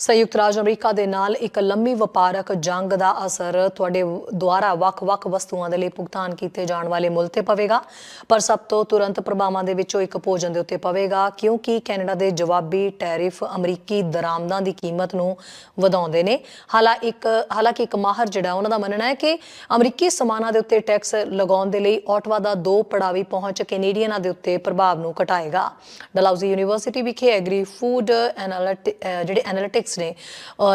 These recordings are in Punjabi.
ਸੰਯੁਕਤ ਰਾਜ ਅਮਰੀਕਾ ਦੇ ਨਾਲ ਇੱਕ ਲੰਮੀ ਵਪਾਰਕ ਜੰਗ ਦਾ ਅਸਰ ਤੁਹਾਡੇ ਦੁਆਰਾ ਵੱਖ-ਵੱਖ ਵਸਤੂਆਂ ਦੇ ਲਈ ਭੁਗਤਾਨ ਕੀਤੇ ਜਾਣ ਵਾਲੇ ਮੁੱਲ ਤੇ ਪਵੇਗਾ। ਪਰ ਸਭ ਤੋਂ ਤੁਰੰਤ ਪ੍ਰਭਾਵਾਂ ਦੇ ਵਿੱਚੋਂ ਇੱਕ ਭੋਜਨ ਦੇ ਉੱਤੇ ਪਵੇਗਾ, ਕਿਉਂਕਿ ਕੈਨੇਡਾ ਦੇ ਜਵਾਬੀ ਟੈਰਿਫ ਅਮਰੀਕੀ ਦਰਾਮਦਾਂ ਦੀ ਕੀਮਤ ਨੂੰ ਵਧਾਉਂਦੇ ਨੇ। ਹਾਲਾ ਇੱਕ, ਹਾਲਾਂਕਿ ਇੱਕ ਮਾਹਰ ਜਿਹੜਾ, ਉਹਨਾਂ ਦਾ ਮੰਨਣਾ ਹੈ ਕਿ ਅਮਰੀਕੀ ਸਮਾਨਾਂ ਦੇ ਉੱਤੇ ਟੈਕਸ ਲਗਾਉਣ ਦੇ ਲਈ ਆਟਵਾ ਦਾ ਦੋ ਪੜਾਵੀ ਪਹੁੰਚ ਕੈਨੇਡੀਅਨਾਂ ਦੇ ਉੱਤੇ ਪ੍ਰਭਾਵ ਨੂੰ ਘਟਾਏਗਾ। ਡਲਹੌਜ਼ੀ ਯੂਨੀਵਰਸਿਟੀ ਵਿਖੇ ਐਗਰੀ ਫੂਡ ਐਨਾਲਿਟਿ ਜਿਹੜੇ ਐਨਾਲਿਟਿਕਸ ਨੇ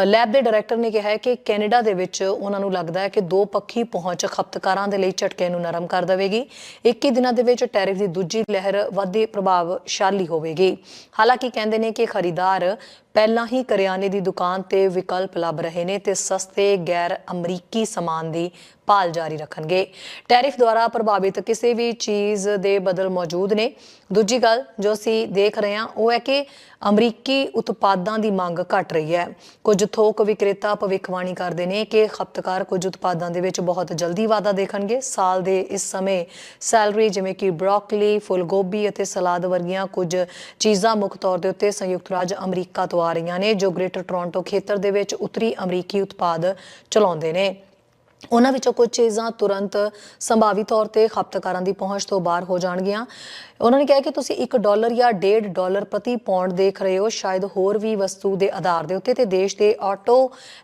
ਲੈਬ ਦੇ ਡਾਇਰੈਕਟਰ ਨੇ ਕਿਹਾ ਹੈ ਕਿ ਕੈਨੇਡਾ ਦੇ ਵਿੱਚ ਉਹਨਾਂ ਨੂੰ ਲੱਗਦਾ ਹੈ ਕਿ ਦੋ ਪੱਖੀ ਪਹੁੰਚ ਖਪਤਕਾਰਾਂ ਦੇ ਲਈ ਝਟਕੇ ਨੂੰ ਨਰਮ ਕਰ ਦੇਵੇਗੀ। 21 ਦਿਨਾਂ ਦੇ ਵਿੱਚ ਟੈਰਿਫ ਦੀ ਦੂਜੀ ਲਹਿਰ ਵਧੀ ਪ੍ਰਭਾਵਸ਼ਾਲੀ ਹੋਵੇਗੀ। ਹਾਲਾਂਕਿ ਕਹਿੰਦੇ ਨੇ ਕਿ ਖਰੀਦਾਰ ਪਹਿਲਾਂ ਹੀ ਕਰਿਆਨੇ ਦੀ ਦੁਕਾਨ ਤੇ ਵਿਕਲਪ ਲੱਭ ਰਹੇ ਨੇ ਤੇ ਸਸਤੇ ਗੈਰ ਅਮਰੀਕੀ ਸਮਾਨ ਦੀ ਭਾਲ ਜਾਰੀ ਰੱਖਣਗੇ। ਟੈਰਿਫ ਦੁਆਰਾ ਪ੍ਰਭਾਵਿਤ ਕਿਸੇ ਵੀ ਚੀਜ਼ ਦੇ ਬਦਲ ਮੌਜੂਦ ਨੇ। ਦੂਜੀ ਗੱਲ ਜੋ ਅਸੀਂ ਦੇਖ ਰਹੇ ਹਾਂ, ਉਹ ਹੈ ਕਿ ਅਮਰੀਕੀ ਉਤਪਾਦਾਂ ਦੀ ਮੰਗ ਘਟ ਰਹੀ ਹੈ। ਕੁਝ ਥੋਕ ਵਿਕਰੇਤਾ ਭਵਿੱਖਬਾਣੀ ਕਰਦੇ ਨੇ ਕਿ ਖਪਤਕਾਰ ਕੁਝ ਉਤਪਾਦਾਂ ਦੇ ਵਿੱਚ ਬਹੁਤ ਜਲਦੀ ਵਾਧਾ ਦੇਖਣਗੇ। ਸਾਲ ਦੇ ਇਸ ਸਮੇਂ ਸੈਲਰੀ ਜਿਵੇਂ ਕਿ ਬ੍ਰੋਕਲੀ ਫੁੱਲ ਗੋਭੀ ਅਤੇ ਸਲਾਦ ਵਰਗੀਆਂ ਕੁਝ ਚੀਜ਼ਾਂ ਮੁੱਖ ਤੌਰ ਦੇ ਉੱਤੇ ਸੰਯੁਕਤ ਰਾਜ ਅਮਰੀਕਾ ਤੋਂ ਆ ਰਹੀਆਂ ਨੇ, ਜੋ ਗ੍ਰੇਟਰ ਟੋਰਾਂਟੋ ਖੇਤਰ ਦੇ ਵਿੱਚ ਉੱਤਰੀ ਅਮਰੀਕੀ ਉਤਪਾਦ ਚਲਾਉਂਦੇ ਨੇ। ਉਹਨਾਂ ਵਿੱਚੋਂ ਕੁਝ ਚੀਜ਼ਾਂ ਤੁਰੰਤ ਸੰਭਾਵੀ ਤੌਰ ਤੇ ਖਪਤਕਾਰਾਂ ਦੀ ਪਹੁੰਚ ਤੋਂ ਬਾਹਰ ਹੋ ਜਾਣਗੀਆਂ। ਉਹਨਾਂ ਨੇ ਕਿਹਾ ਕਿ ਤੁਸੀਂ 1 ਡਾਲਰ ਜਾਂ 1.5 ਡਾਲਰ ਪ੍ਰਤੀ ਪੌਂਡ ਦੇਖ ਰਹੇ ਹੋ। ਸ਼ਾਇਦ ਹੋਰ ਵੀ ਵਸਤੂ ਦੇ ਆਧਾਰ ਦੇ ਉੱਤੇ ਤੇ ਦੇਸ਼ ਦੇ ਆਟੋ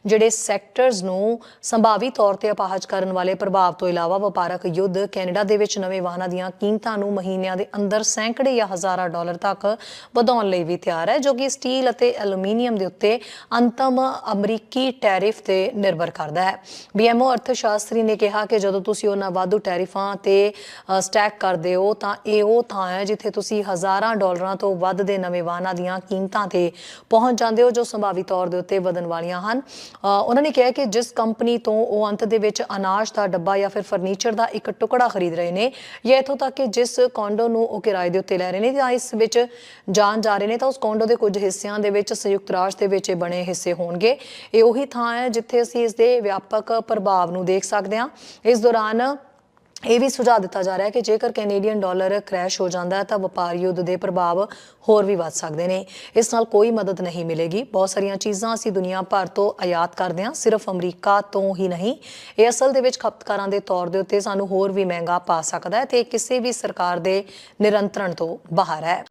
ਜਿਹੜੇ ਸੈਕਟਰਸ ਨੂੰ ਸੰਭਾਵੀ ਤੌਰ ਤੇ ਅਪਾਹਜ ਕਰਨ ਵਾਲੇ ਪ੍ਰਭਾਵ ਤੋਂ ਇਲਾਵਾ ਵਪਾਰਕ ਯੁੱਧ ਕੈਨੇਡਾ ਦੇ ਵਿੱਚ ਨਵੇਂ ਵਾਹਨਾਂ ਦੀਆਂ ਕੀਮਤਾਂ ਨੂੰ ਮਹੀਨਿਆਂ ਦੇ ਅੰਦਰ ਸੈਂਕੜੇ ਜਾਂ ਹਜ਼ਾਰਾਂ ਡਾਲਰ ਤੱਕ ਵਧਾਉਣ ਲਈ ਵੀ ਤਿਆਰ ਹੈ, ਜੋ ਕਿ ਸਟੀਲ ਅਤੇ ਐਲੂਮੀਨੀਅਮ ਦੇ ਉੱਤੇ ਅੰਤਮ ਅਮਰੀਕੀ ਟੈਰਿਫ ਤੇ ਨਿਰਭਰ ਕਰਦਾ ਹੈ। ਬੀਐਮਓ ਅਰਥ ਸ਼ਾਸਤਰੀ ਨੇ ਕਿਹਾ ਕਿ ਜਦੋਂ ਤੁਸੀਂ ਉਹਨਾਂ ਵਾਧੂ ਟੈਰਿਫਾਂ ਤੇ ਸਟੈਕ ਕਰਦੇ ਹੋ, ਤਾਂ ਇਹ ਉਹ ਥਾਂ ਹੈ ਜਿੱਥੇ ਤੁਸੀਂ ਹਜ਼ਾਰਾਂ ਡਾਲਰਾਂ ਤੋਂ ਵੱਧ ਦੇ ਨਵੇਂ ਵਾਹਨਾਂ ਦੀਆਂ ਕੀਮਤਾਂ ਤੇ ਪਹੁੰਚ ਜਾਂਦੇ ਹੋ, ਜੋ ਸੰਭਾਵੀ ਤੌਰ ਦੇ ਉੱਤੇ ਵਧਣ ਵਾਲੀਆਂ ਹਨ। ਉਹਨਾਂ ਨੇ ਕਿਹਾ ਕਿ ਜਿਸ ਕੰਪਨੀ ਤੋਂ ਉਹ ਅੰਤ ਦੇ ਵਿੱਚ ਅਨਾਜ ਦਾ ਡੱਬਾ ਜਾਂ ਫਿਰ ਫਰਨੀਚਰ ਦਾ ਇੱਕ ਟੁਕੜਾ ਖਰੀਦ ਰਹੇ ਨੇ, ਜਾਂ ਇਥੋਂ ਤੱਕ ਕਿ ਜਿਸ ਕੌਂਡੋ ਨੂੰ ਉਹ ਕਿਰਾਏ ਦੇ ਉੱਤੇ ਲੈ ਰਹੇ ਨੇ, ਜਾਂ ਇਸ ਵਿੱਚ ਜਾਣ ਜਾ ਰਹੇ ਨੇ, ਤਾਂ ਉਸ ਕੌਂਡੋ ਦੇ ਕੁਝ ਹਿੱਸਿਆਂ ਦੇ ਵਿੱਚ ਸੰਯੁਕਤ ਰਾਜ ਦੇ ਵਿੱਚ ਇਹ ਬਣੇ ਹਿੱਸੇ ਹੋਣਗੇ। ਇਹ ਉਹੀ ਥਾਂ ਹੈ ਜਿੱਥੇ ਅਸੀਂ ਇਸ ਦੇ ਵਿਆਪਕ ਪ੍ਰਭਾਵ ਨੂੰ ਦੇਖ ਸਕਦੇ ਹਾਂ। ਇਸ ਦੌਰਾਨ ਇਹ ਵੀ ਸੁਝਾਅ ਦਿੱਤਾ ਜਾ ਰਿਹਾ ਹੈ ਕਿ ਜੇਕਰ ਕੈਨੇਡੀਅਨ ਡਾਲਰ ਕ੍ਰੈਸ਼ ਹੋ ਜਾਂਦਾ ਹੈ ਤਾਂ ਵਪਾਰ ਯੁੱਧ ਦੇ ਪ੍ਰਭਾਵ ਹੋਰ ਵੀ ਵੱਧ ਸਕਦੇ ਨੇ। ਇਸ ਨਾਲ ਕੋਈ ਮਦਦ ਨਹੀਂ ਮਿਲੇਗੀ। ਬਹੁਤ ਸਾਰੀਆਂ ਚੀਜ਼ਾਂ ਅਸੀਂ ਦੁਨੀਆ ਭਰ ਤੋਂ ਆਯਾਤ ਕਰਦੇ ਹਾਂ। ਸਿਰਫ ਅਮਰੀਕਾ ਤੋਂ ਹੀ ਨਹੀਂ। ਇਹ ਅਸਲ ਦੇ ਵਿੱਚ ਖਪਤਕਾਰਾਂ ਦੇ ਤੌਰ ਦੇ ਉੱਤੇ ਸਾਨੂੰ ਹੋਰ ਵੀ ਮਹਿੰਗਾ ਪਾ ਸਕਦਾ ਹੈ ਤੇ ਇਹ ਕਿਸੇ ਵੀ ਸਰਕਾਰ ਦੇ ਨਿਰੰਤਰਣ ਤੋਂ ਬਾਹਰ ਹੈ।